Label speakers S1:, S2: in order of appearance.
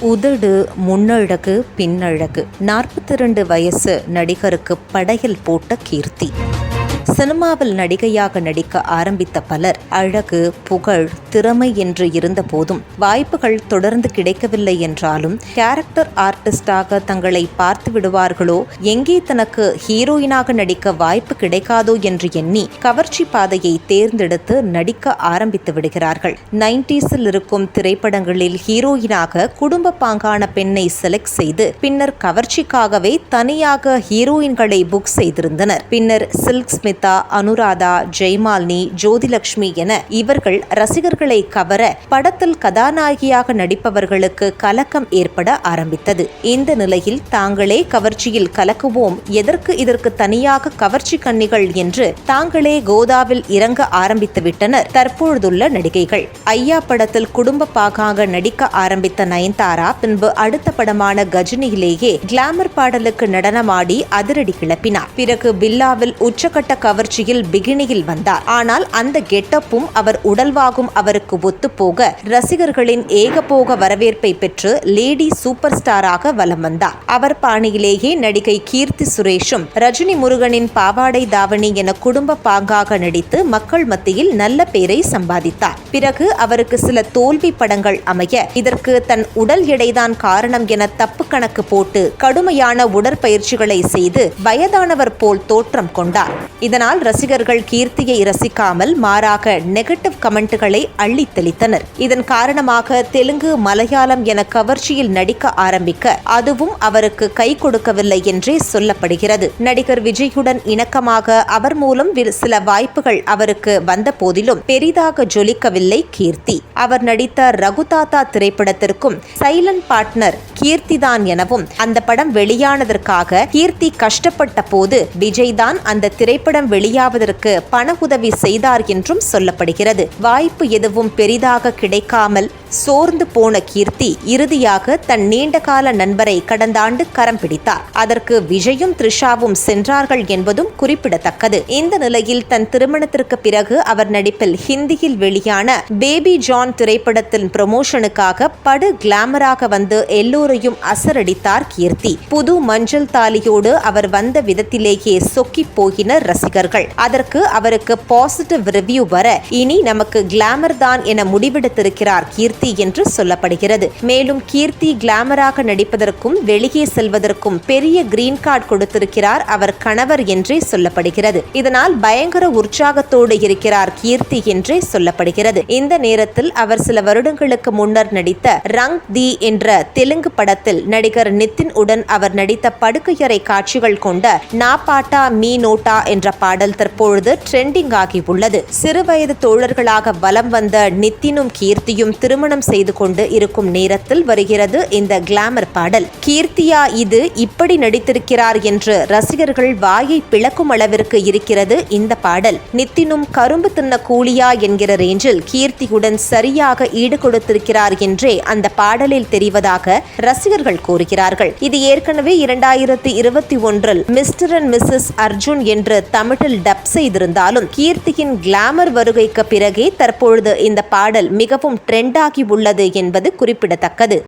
S1: உதடு முன்னழகு பின்னழகு. நாற்பத்தி ரெண்டு வயசு நடிகருக்கு படையல் போட்ட கீர்த்தி. சினிமாவில் நடிகையாக நடிக்க ஆரம்பித்த பலர் அழகு புகழ் திறமை என்று இருந்த போதும் வாய்ப்புகள் தொடர்ந்து கிடைக்கவில்லை என்றாலும் கேரக்டர் ஆர்டிஸ்டாக தங்களை பார்த்து விடுவார்களோ எங்கே தனக்கு ஹீரோயினாக நடிக்க வாய்ப்பு கிடைக்காதோ என்று எண்ணி கவர்ச்சி பாதையை தேர்ந்தெடுத்து நடிக்க ஆரம்பித்து விடுகிறார்கள். நைன்டிஸில் இருக்கும் திரைப்படங்களில் ஹீரோயினாக குடும்ப பாங்கான பெண்ணை செலக்ட் செய்து பின்னர் கவர்ச்சிக்காகவே தனியாக ஹீரோயின்களை புக் செய்திருந்தனர். பின்னர் சில்க் ஸ்மித் அனுராதா ஜெய்மாலினி ஜோதிலட்சுமி என இவர்கள் ரசிகர்களை கவர படத்தில் கதாநாயகியாக நடிப்பவர்களுக்கு கலக்கம் ஏற்பட ஆரம்பித்தது. இந்த நிலையில் தாங்களே கவர்ச்சியில் கலக்குவோம் எதற்கு இதற்கு தனியாக கவர்ச்சி கன்னிகள் என்று தாங்களே கோதாவில் இறங்க ஆரம்பித்து விட்டனர் தற்பொழுதுள்ள நடிகைகள். ஐயா படத்தில் குடும்ப பாகாக நடிக்க ஆரம்பித்த நயன்தாரா பின்பு அடுத்த படமான கஜினியிலேயே கிளாமர் பாடலுக்கு நடனமாடி அதிரடி கிளப்பினார். பிறகு பில்லாவில் உச்சக்கட்ட கவர்ச்சியில் பிகினியில் வந்தார். ஆனால் அந்த கெட்டப்பும் அவர் உடல்வாகும் அவருக்கு ஒத்துப்போக ரசிகர்களின் ஏகபோக வரவேற்பை பெற்று லேடி சூப்பர் ஸ்டாராக வலம் வந்தார். அவர் பாணியிலேயே நடிகை கீர்த்தி சுரேஷும் ரஜினி முருகனின் பாவாடை தாவணி என குடும்ப பாங்காக நடித்து மக்கள் மத்தியில் நல்ல பேரை சம்பாதித்தார். பிறகு அவருக்கு சில தோல்வி படங்கள் அமைய இதற்கு தன் உடல் எடைதான் காரணம் என தப்பு கணக்கு போட்டு கடுமையான உடற்பயிற்சிகளை செய்து வயதானவர் போல் தோற்றம் கொண்டார். இதனால் ரசிகர்கள் கீர்த்தியை ரசிக்காமல் மாறாக நெகட்டிவ் கமெண்ட்டுகளை அள்ளி தெளித்தனர் இதன் காரணமாக தெலுங்கு மலையாளம் என கவர்ச்சியில் நடிக்க ஆரம்பிக்க அதுவும் அவருக்கு கை கொடுக்கவில்லை என்றே சொல்லப்படுகிறது. நடிகர் விஜயுடன் இணக்கமாக அவர் மூலம் சில வாய்ப்புகள் அவருக்கு வந்த போதிலும் பெரிதாக ஜொலிக்கவில்லை கீர்த்தி. அவர் நடித்த ரகுதாத்தா திரைப்படத்திற்கும் சைலண்ட் பார்ட்னர் கீர்த்திதான் எனவும் அந்த படம் வெளியானதற்காக கீர்த்தி கஷ்டப்பட்ட போது விஜய்தான் அந்த திரைப்படம் வெளியாவதற்கு பண உதவி செய்தார் என்றும் சொல்லப்படுகிறது. வாய்ப்பு எதுவும் பெரிதாக கிடைக்காமல் சோர்ந்து போன கீர்த்தி இறுதியாக தன் நீண்டகால நண்பரை கடந்த ஆண்டு கரம் பிடித்தார். அதற்கு விஜயும் த்ரிஷாவும் சென்றார்கள் என்பதும் குறிப்பிடத்தக்கது. இந்த நிலையில் தன் திருமணத்திற்கு பிறகு அவர் நடிப்பில் ஹிந்தியில் வெளியான பேபி ஜான் திரைப்படத்தின் ப்ரமோஷனுக்காக படு கிளாமராக வந்து எல்லோரையும் அசரடித்தார் கீர்த்தி. புது மஞ்சள் தாலியோடு அவர் வந்த விதத்திலேயே சொக்கி போகினர் ரசிகர்கள். அதற்கு அவருக்கு பாசிட்டிவ் ரிவ்யூ வர இனி நமக்கு கிளாமர் தான் என முடிவெடுத்திருக்கிறார் கீர்த்தி என்று சொல்லப்படுகிறது. மேலும் கீர்த்தி கிளாமராக நடிப்பதற்கும் வெளியே செல்வதற்கும் பெரிய கிரீன் கார்டு கொடுத்திருக்கிறார் அவர் கணவர் என்றே சொல்லப்படுகிறது. இதனால் பயங்கர உற்சாகத்தோடு இருக்கிறார் கீர்த்தி என்றே சொல்லப்படுகிறது. இந்த நேரத்தில் அவர் சில வருடங்களுக்கு முன்னர் நடித்த ரங் தி என்ற தெலுங்கு படத்தில் நடிகர் நிதின் உடன் அவர் நடித்த படுக்கையறை காட்சிகள் கொண்ட நா பாட்டா மீ நோட்டா என்ற பாடல் தற்பொழுது ட்ரெண்டிங் ஆகி உள்ளது சிறுவயது தோழர்களாக வலம் வந்த நித்தினும் கீர்த்தியும் திருமணம் செய்து கொண்டு இருக்கும் நேரத்தில் வருகிறது இந்த கிளாமர் பாடல். கீர்த்தியா இது இப்படி நடித்திருக்கிறார் என்று ரசிகர்கள் வாயை பிளக்கும் அளவிற்கு இருக்கிறது இந்த பாடல். நித்தினும் கரும்பு தின்ன கூலியா என்கிற ரேஞ்சில் கீர்த்தியுடன் சரியாக ஈடு கொடுத்திருக்கிறார் என்றே அந்த பாடலில் தெரிவதாக ரசிகர்கள் கூறுகிறார்கள். இது ஏற்கனவே இரண்டாயிரத்தி இருபத்தி ஒன்றில் மிஸ்டர் அண்ட் மிஸ்ஸஸ் அர்ஜுன் என்று தமிழில் டப் செய்திருந்தாலும் கீர்த்தியின் கிளாமர் வருகைக்கு பிறகே தற்பொழுது இந்த பாடல் மிகவும் ட்ரெண்டாகி உள்ளது என்பது குறிப்பிடத்தக்கது.